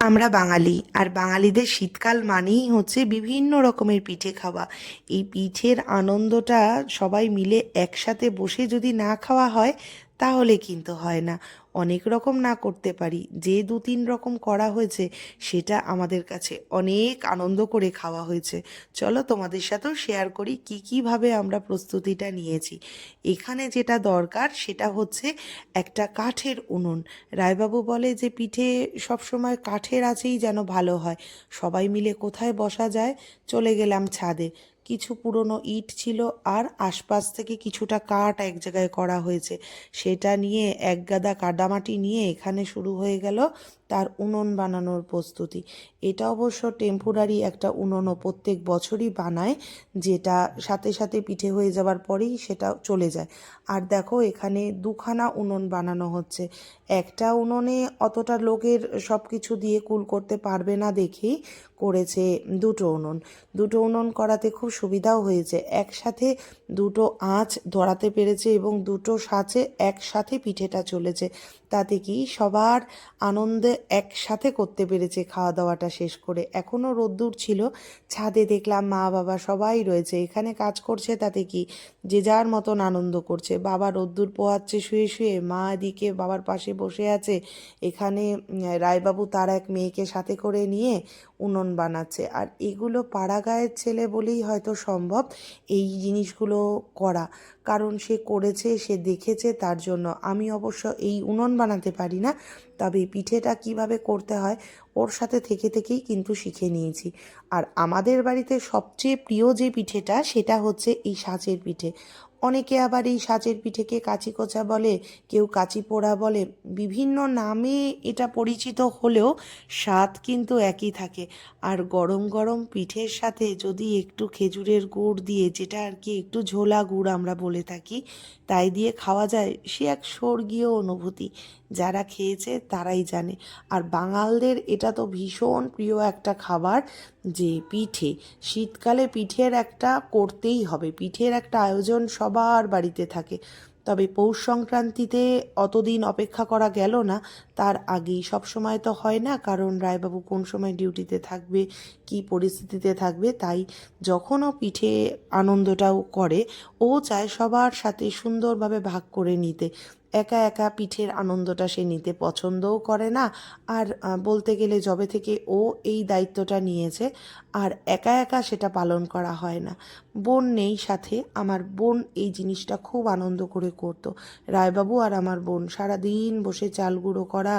আমরা বাঙালি, আর বাঙালিদের শীতকাল মানেই হচ্ছে বিভিন্ন রকমের পিঠে খাওয়া। এই পিঠের আনন্দটা সবাই মিলে একসাথে বসে যদি না খাওয়া হয় তাহলে কিন্তু হয় না। অনেক রকম না করতে পারি। যে দু তিন রকম করা হয়েছে, সেটা আমাদের কাছে অনেক আনন্দ করে খাওয়া হয়েছে। চলো তোমাদের সাথেও শেয়ার করি কি, কীভাবে আমরা প্রস্তুতিটা নিয়েছি। এখানে যেটা দরকার, সেটা হচ্ছে একটা কাঠের উনুন। রায়বাবু বলে যে, পিঠে সবসময় কাঠের আছেই যেন ভালো হয়। সবাই মিলে কোথায় বসা যায়? চলে গেলাম ছাদে। কিছু পুরনো ইট ছিল আর আশপাশ থেকে কিছুটা কাঠ এক জায়গায় করা হয়েছে। সেটা নিয়ে এক গাদা কাদামাটি নিয়ে এখানে শুরু হয়ে গেল তার উনুন বানানোর প্রস্তুতি। এটা অবশ্য টেম্পোরারি একটা উনুনও প্রত্যেক বছরই বানায়, যেটা সাথে সাথে পিঠে হয়ে যাওয়ার পরেই সেটা চলে যায়। আর দেখো, এখানে দুখানা উনুন বানানো হচ্ছে। একটা উনুনে অতটা লোকের সব কিছু দিয়ে কুল করতে পারবে না দেখেই করেছে দুটো উনুন। দুটো উনুন করাতে খুব সুবিধাও হয়েছে। একসাথে দুটো আঁচ ধরাতে পেরেছে এবং দুটো সাঁচে একসাথে পিঠেটা চলেছে। তাতে কি সবার আনন্দে একসাথে করতে পেরেছে খাওয়া দাওয়াটা শেষ করে? এখনও রোদ্দুর ছিল, ছাদে দেখলাম মা বাবা সবাই রয়েছে। এখানে কাজ করছে, তাতে কি যে যার মতন আনন্দ করছে। বাবা রোদ্দুর পোহাচ্ছে, শুয়ে শুয়ে মা এদিকে বাবার পাশে বসে আছে। এখানে রায়বাবু তার এক মেয়েকে সাথে করে নিয়ে উনুন বানাচ্ছে। আর এগুলো পাড়া গায়ের ছেলে বলেই হয়তো সম্ভব এই জিনিসগুলো করা। কারণ সে করেছে, সে দেখেছে তার জন্য। আমি অবশ্য এই উনুন বানাতে পারি না। তবে পিঠেটা কীভাবে করতে হয়, ওর সাথে থেকে থেকেই কিন্তু শিখে নিয়েছি। আর আমাদের বাড়িতে সবচেয়ে প্রিয় যে পিঠেটা, সেটা হচ্ছে এই সাঁচের পিঠে। অনেকে আবার এই সাজের পিঠেকে কাচি কোচা বলে, কেউ কাচি পোড়া বলে। বিভিন্ন নামে এটা পরিচিত হলেও স্বাদ কিন্তু একই থাকে। আর গরম গরম পিঠের সাথে যদি একটু খেজুরের গুড় দিয়ে, যেটা আর কি একটু ঝোলা গুড় আমরা বলে থাকি, তাই দিয়ে খাওয়া যায়, সে এক স্বর্গীয় অনুভূতি। যারা খেয়েছে তারাই জানে। আর বাঙালদের এটা তো ভীষণ প্রিয় একটা খাবার যে পিঠে। শীতকালে পিঠের একটা করতেই হবে। পিঠের একটা আয়োজন সবার বাড়িতে থাকে। তবে পৌষ সংক্রান্তিতে অতদিন অপেক্ষা করা গেল না, তার আগেই সব সময় তো হয় না, কারণ রায়বাবু কোন সময় ডিউটিতে থাকবে, কি পরিস্থিতিতে থাকবে, তাই যখনও পিঠে আনন্দটাও করে, ও চায় সবার সাথে সুন্দরভাবে ভাগ করে নিতে। একা একা পিঠের আনন্দটা সে নিতে পছন্দও করে না। আর বলতে গেলে যবে থেকে ও এই দায়িত্বটা নিয়েছে, আর একা একা সেটা পালন করা হয় না। বোন নেই সাথে, আমার বোন এই জিনিসটা খুব আনন্দ করে করতো। রায়বাবু আর আমার বোন সারাদিন বসে চাল গুঁড়ো করা,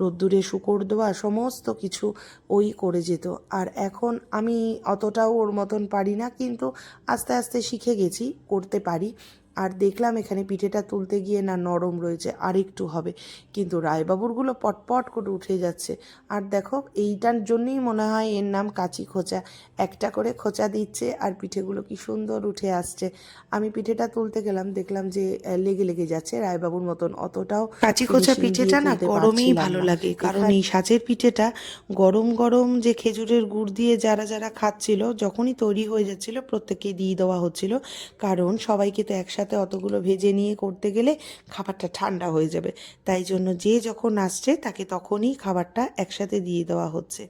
রোদ্দুরে শুকর দেওয়া, সমস্ত কিছু ওই করে যেত। আর এখন আমি অতটাও ওর মতন পারি না, কিন্তু আস্তে আস্তে শিখে গেছি, করতে পারি। আর দেখলাম এখানে পিঠেটা তুলতে গিয়ে না নরম রয়েছে আর একটু হবে। কিন্তু রায়বাবুরগুলো পটপট করে উঠে যাচ্ছে। আর দেখো এইটার জন্যই মনে হয় এর নাম কাচি খোঁচা। একটা করে খোঁচা দিচ্ছে আর পিঠেগুলো কি সুন্দর উঠে আসছে। আমি পিঠেটা তুলতে গেলাম দেখলাম যে লেগে লেগে যাচ্ছে রায়বাবুর মতন। অতটাও কাচি খোঁচা পিঠেটা না গরমেই ভালো লাগে কারণ এই সাজের পিঠেটা গরম গরম যে খেজুরের গুড় দিয়ে যারা যারা খাচ্ছিল যখনই তৈরি হয়ে যাচ্ছিল প্রত্যেককে দিয়ে দেওয়া হচ্ছিল। কারণ সবাইকে তো একসাথে অতগুলো ভেজে নিয়ে করতে গেলে খাবারটা ঠান্ডা হয়ে যাবে। তাই জন্য যে যখন আসছে তাকে তখনই খাবারটা একসাথে দিয়ে দেওয়া হচ্ছে।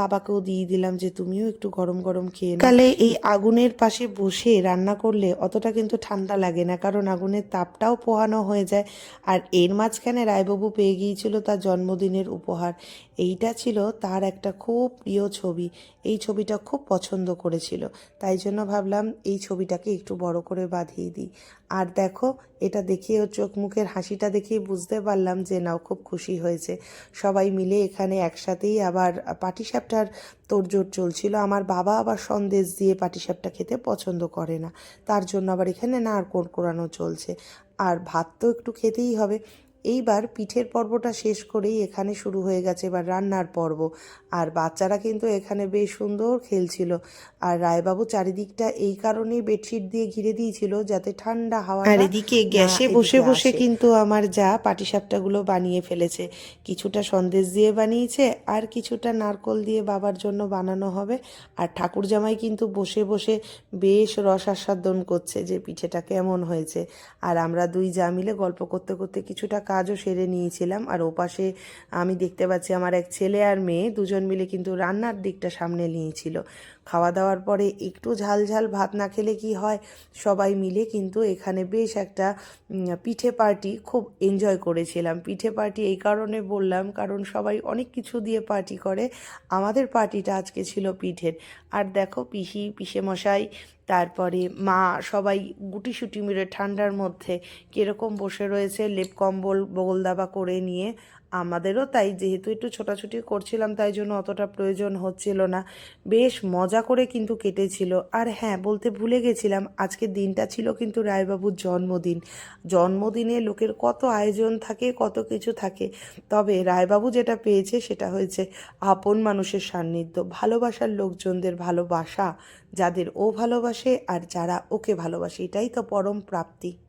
বাবাকেও দিয়ে দিলাম যে তুমিও একটু গরম গরম খেয়ে তাহলে এই আগুনের পাশে বসে রান্না করলে অতটা কিন্তু ঠান্ডা লাগে না, কারণ আগুনের তাপটাও পোহানো হয়ে যায় আর এর মাঝখানে রায়বাবু পেয়ে গিয়েছিল তার জন্মদিনের উপহার। এইটা ছিল তার একটা খুব প্রিয় ছবি। এই ছবিটা খুব পছন্দ করেছিল। তাই জন্য ভাবলাম এই ছবিটাকে একটু বড় করে বাঁধিয়ে দিই। আর দেখো, এটা দেখে ওর চোখ মুখের হাসিটা দেখেই বুঝতে পারলাম যে নাও খুব খুশি হয়েছে। সবাই মিলে এখানে একসাথেই আবার পাটিসাপটার তোড়জোড় চলছিল। আমার বাবা আবার সন্দেশ দিয়ে পাটিসাপটা খেতে পছন্দ করে না। তার জন্য আবার এখানে নারকোল কোরানো চলছে। আর ভাত তো একটু খেতেই হবে। এইবার পিঠের পর্বটা শেষ করেই এখানে শুরু হয়ে গেছে এবার রান্নার পর্ব। আর বাচ্চারা কিন্তু এখানে বেশ সুন্দর খেলছিল। আর রায়বাবু চারিদিকটা এই কারণেই বেডশিট দিয়ে ঘিরে দিয়েছিল যাতে ঠান্ডা হাওয়া আর এদিকে গ্যাসে বসে বসে কিন্তু আমার যা পাটিসাপটাগুলো বানিয়ে ফেলেছে। কিছুটা সন্দেশ দিয়ে বানিয়েছে আর কিছুটা নারকল দিয়ে বাবার জন্য বানানো হবে। আর ঠাকুর জামাই কিন্তু বসে বসে বেশ রস আস্বাদন করছে যে পিঠেটা কেমন হয়েছে। আর আমরা দুই যা মিলে গল্প করতে করতে কিছুটা কাজও সেরে নিয়েছিলাম। আর ওপাশে আমি দেখতে পাচ্ছি আমার এক ছেলে আর মেয়ে, দুজন মিলে কিন্তু রান্নার দিকটা সামনে নিয়েছিল। খাওয়া দাওয়ার পরে একটু ঝাল ঝাল ভাত না খেলে কি হয়? সবাই মিলে কিন্তু এখানে বেশ একটা পিঠে পার্টি খুব এনজয় করেছিলাম। পিঠে পার্টি এই কারণে বললাম, কারণ সবাই অনেক কিছু দিয়ে পার্টি করে। আমাদের পার্টিটা আজকে ছিল পিঠের। আর দেখো পিসি পিসে মশাই তারপরে মা, সবাই গুটি গুটিসুটি মেরে ঠান্ডার মধ্যে কীরকম বসে রয়েছে, লেপ কম্বল বগল দাবা করে নিয়ে আমাদেরও তাই, যেহেতু একটু ছোটাছুটি করছিলাম, তাই জন্য অতটা প্রয়োজন হচ্ছিল না। বেশ মজা করে কিন্তু কেটেছিল। আর হ্যাঁ বলতে ভুলে গেছিলাম, আজকের দিনটা ছিল কিন্তু রায়বাবুর জন্মদিন। জন্মদিনে লোকের কত আয়োজন থাকে, কত কিছু থাকে। তবে রায়বাবু যেটা পেয়েছে, সেটা হয়েছে আপন মানুষের সান্নিধ্য, ভালোবাসার লোকজনদের ভালোবাসা, যাদের ও ভালোবাসে আর যারা ওকে ভালোবাসে, এটাই তো পরম প্রাপ্তি।